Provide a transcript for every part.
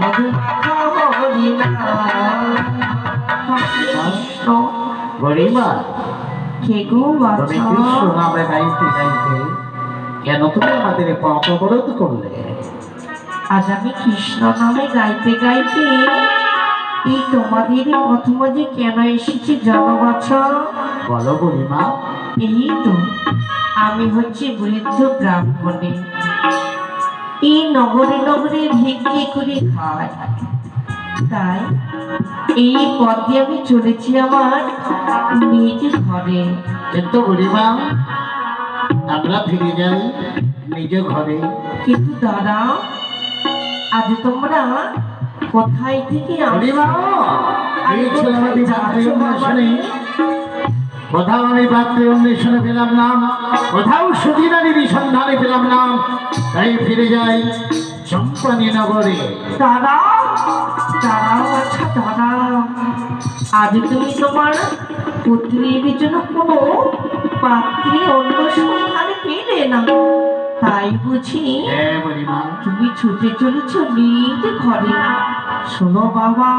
মধুমাখা হরিণা কৃষ্ণ গরিমা কে গো তুমি কৃষ্ণ নামে গাইতে গাইতে কেন তুমি আমাদের পথ অবরোধ করলে? আজ আমি কৃষ্ণ নামে গাইতে গাইতে এই তোমাদের পথ মাঝে কেন এসেছি জানো বাছা? বলো গরিমা এই তো আমি হচ্ছে বৃদ্ধ ব্রাহ্মণে। এই নগরে নগরে ভিক্ষে করে খাই তাই এই পথে আমি চলেছি আমার নিজ ঘরে। কিন্তু গরিমা আমরা ফিরে যাই নিজ ঘরে। কিন্তু দাদা আজ তোমরা কোথায় থেকে অন্বেষণে কোথাও আমি পাত্রে অন্বেষণে পেলাম না কোথাও সুদিনারীর সন্ধানে পেলাম না তাই ফিরে যাই চম্পানি নগরে। দাদা দাঁড়াও আচ্ছা দাঁড়াও আজ তুমি তোমার পুত্রীর জন্য কোনো পাত্রী অন্য সন্ধানে পেলে না তাই বুঝি হ্যাঁ তুমি ছুটে চলেছ নিজ ঘরে। শোনো বাবা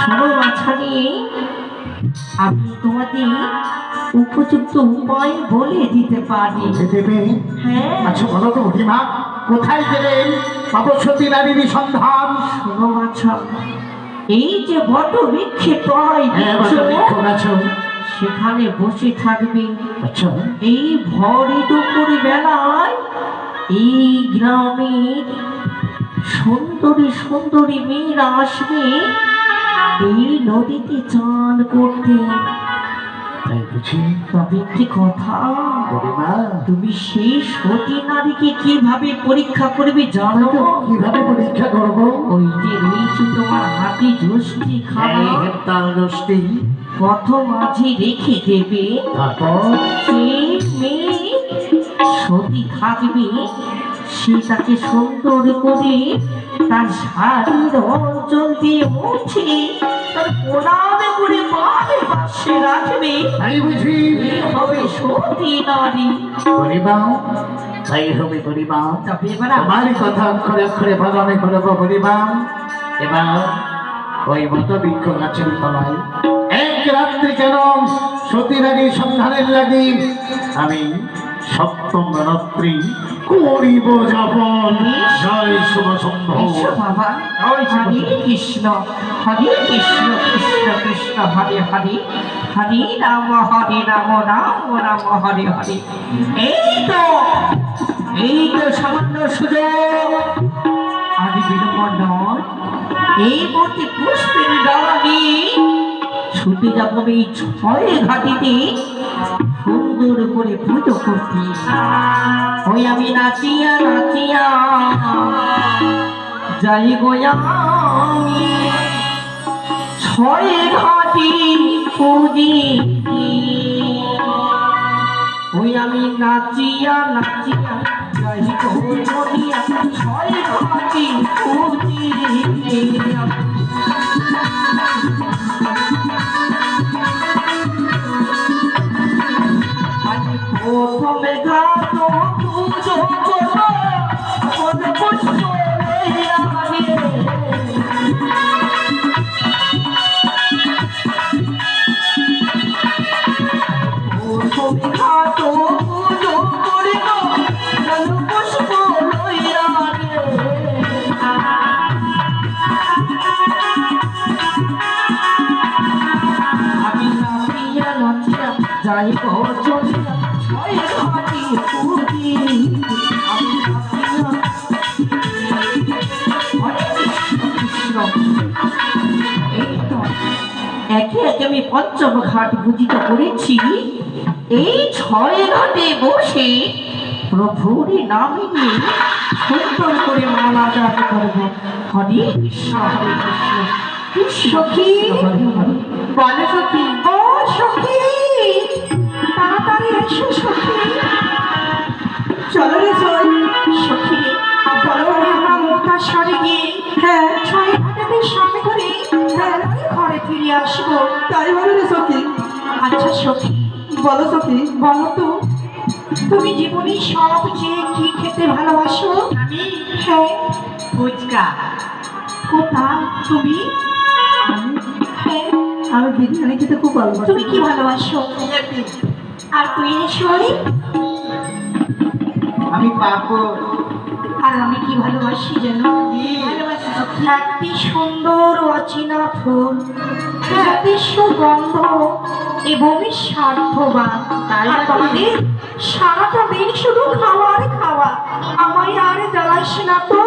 শোনো বাছারি আমি তোমাদের উপযুক্ত উপায় বলে দিতে পারি। হ্যাঁ। আচ্ছা বলো তো গরিমা কোথায় গেলেন? পাবো নারীর সন্ধান। শোনো বাছা এই যে বট বৃক্ষে তলায় হ্যাঁ সেখানে বসে থাকবে। আচ্ছা। এই ভরে দুপুর বেলায় এই গ্রামের সুন্দরী সুন্দরী মেয়েরা আসবে। এই নদীতে চান করতে। তাই বুঝি? তবে একটি কথা তুমি সেই সতী নারীকে কীভাবে পরীক্ষা করবে জানো? কীভাবে পরীক্ষা করব? ওই যে রয়েছে তোমার হাতে হেপ্তাল দোষটি মাঝে রেখে দেবে। তারপর? সেই মেয়ে সতী থাকবে সে তাকে সুন্দর করে তার শাড়ির অঞ্চল দিয়ে মুছে তার প্রণামে করে মারে পাশে রাখবে। তাই বুঝি। হবে সতী নারী। গরিমা তাই হবে গরিমা তবে এবার আমারই কথা অক্ষরে অক্ষরে পালনে করব গরিমা এবার ওই মত বৃক্ষ গাছের তলায় এক রাত্রি কেন সতী নারীর সন্ধানের লাগি আমি সপ্তম রাত্রি করিব যাপন। জয় শুভ বাবা হরে কৃষ্ণ হরে কৃষ্ণ কৃষ্ণ কৃষ্ণ, হরে হরে। হরে রাম হরে রাম রাম রাম, হরে হরে। এই তো এই তো সামান্য সুযোগ। আদি বিলম্ব এই মুহূর্তে পুষ্পের ডালা ছুটে যাব এই ছয় ঘাটিতে। সুন্দর করে পুজো করতে। ওই আমি নাচিয়া নাচিয়া। যাই গোয়া ছয় ঘাটি পুজি ওই আমি নাচিয়া নাচিয়া, যাই গোয়া ছয় ঘাটি পুজি প্রথমে ঘাট পুজো করো পুষ্প যাইব চলিয়া। একে একে আমি পঞ্চম ঘাট পূজিত করেছি। এই ছয় ঘাটে বসে প্রভুর নামে সুন্দর করে মালা দান করব। হরে কৃষ্ণ হরে কৃষ্ণ। সখী বলে সখী ও সখী। এসো সখী চলো রে চল সখী বলো আমরা মুক্তার সরে গিয়ে হ্যাঁ ছয় ঘাটাতে সামনে করে হ্যাঁ ঘরে ফিরে আসব তাই হবে রে সখী আচ্ছা সখী বলো সখী বলো তো তুমি জীবনে সবচেয়ে কি খেতে ভালোবাসো আমি হ্যাঁ ফুচকা তুমি আমি হ্যাঁ আমি বিরিয়ানি খেতে খুব ভালোবাসি। তুমি কি ভালোবাসো? আর তুই শরীর আমি পাবো। আর আমি কি ভালোবাসি ভালোবাসি একটি সুন্দর অচেনা ফুল সুগন্ধ এবং স্বার্থবান। তাই? তোমাদের সারাটা দিন শুধু খাওয়ার খাওয়া। আমায় আর জ্বালাস না তো।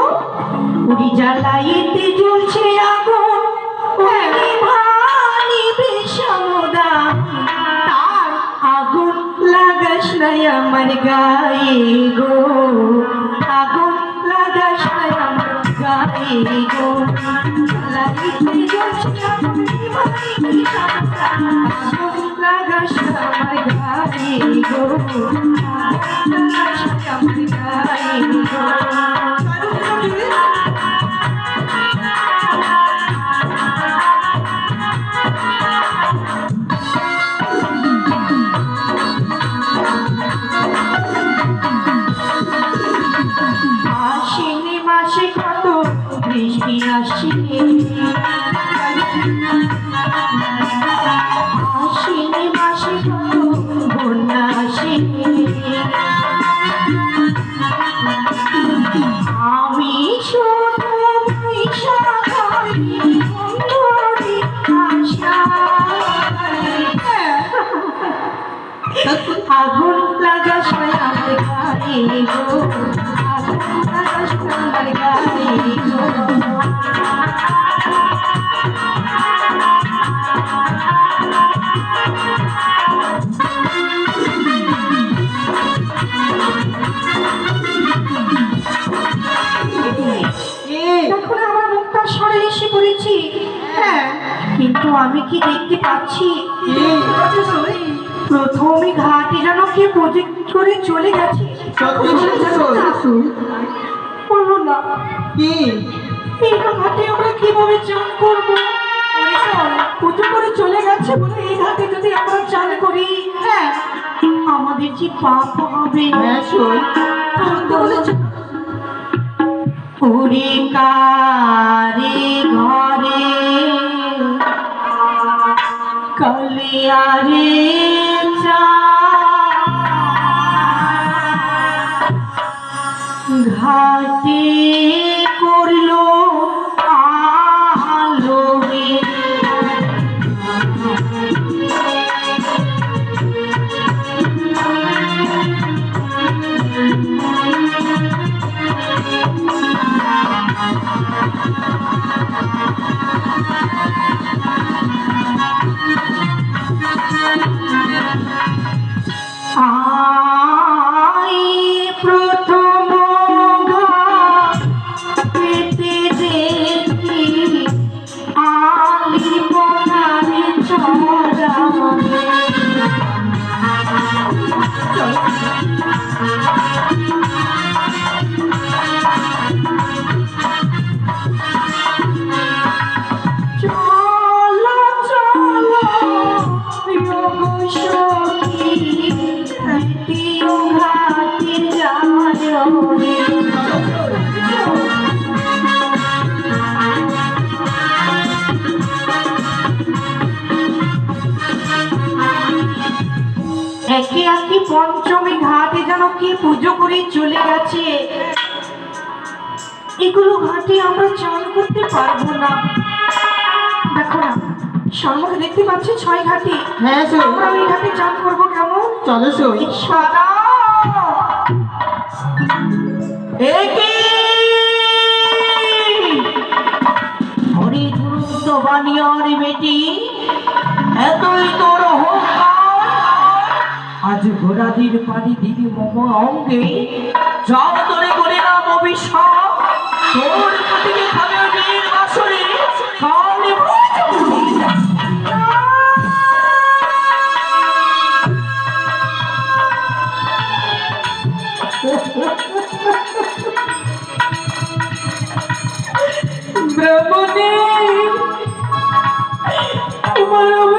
উড়ি জ্বালাইতে জ্বলছে আগুন। নাই আমার গায়ে গো। আগুন লাগাস নাই আমার গায়ে গো। লাগাস আমার গায়ে গো। লাগাস আমার গায়ে গো। বৃষ্টি আসে আশ্বিনী মাসে বন্যা আসে আমি শুধু। আগুন না আমার গায়ে গো কিন্তু আমি কি দেখতে পাচ্ছি? প্রথমে ঘাটে যেন কে প্রজেক্ট করে চলে গেছে। বলো না এই ঘাটে আমরা কীভাবে চান করব? পুজো করে চলে গেছে বলে এই ঘাটে যদি আমরা চান করি হ্যাঁ আমাদের যে পাপ হবে। হ্যাঁ ওরে কারে ঘরে कलिया रे घाटी পঞ্চমী ঘাটে যেন কি পুজো করে চলে গেছে। এগুলো ঘাটে আমরা চান করতে পারব না। দেখো না সম্মুখে দেখতে পাচ্ছি ছয় ঘাটে? হ্যাঁ আমরা ওই ঘাটে চান করব কেমন? চলো সাদা। হরি বেটি। এতই তোর ঘোড়াদির পানি দিদি মম অঙ্গে। যাও তোরে করে নাম অভিশাপ তোর প্রতিকে খাবে বীর বাসরে। তোমার